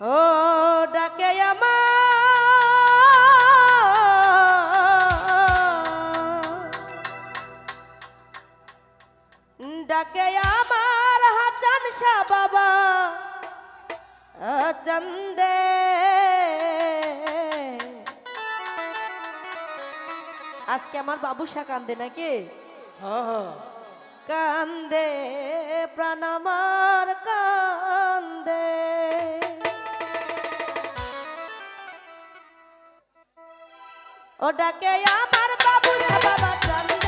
ও ডাকে আমার। ডাকে আমার হাসান শাহ বাবা। চন্দে। আজকে আমার বাবু শাহ কান্দে নাকি? হ্যাঁ হ্যাঁ। কান্দে প্রাণমার কান্দে। ওটাকে আমার বাবু বাবা কান্দে।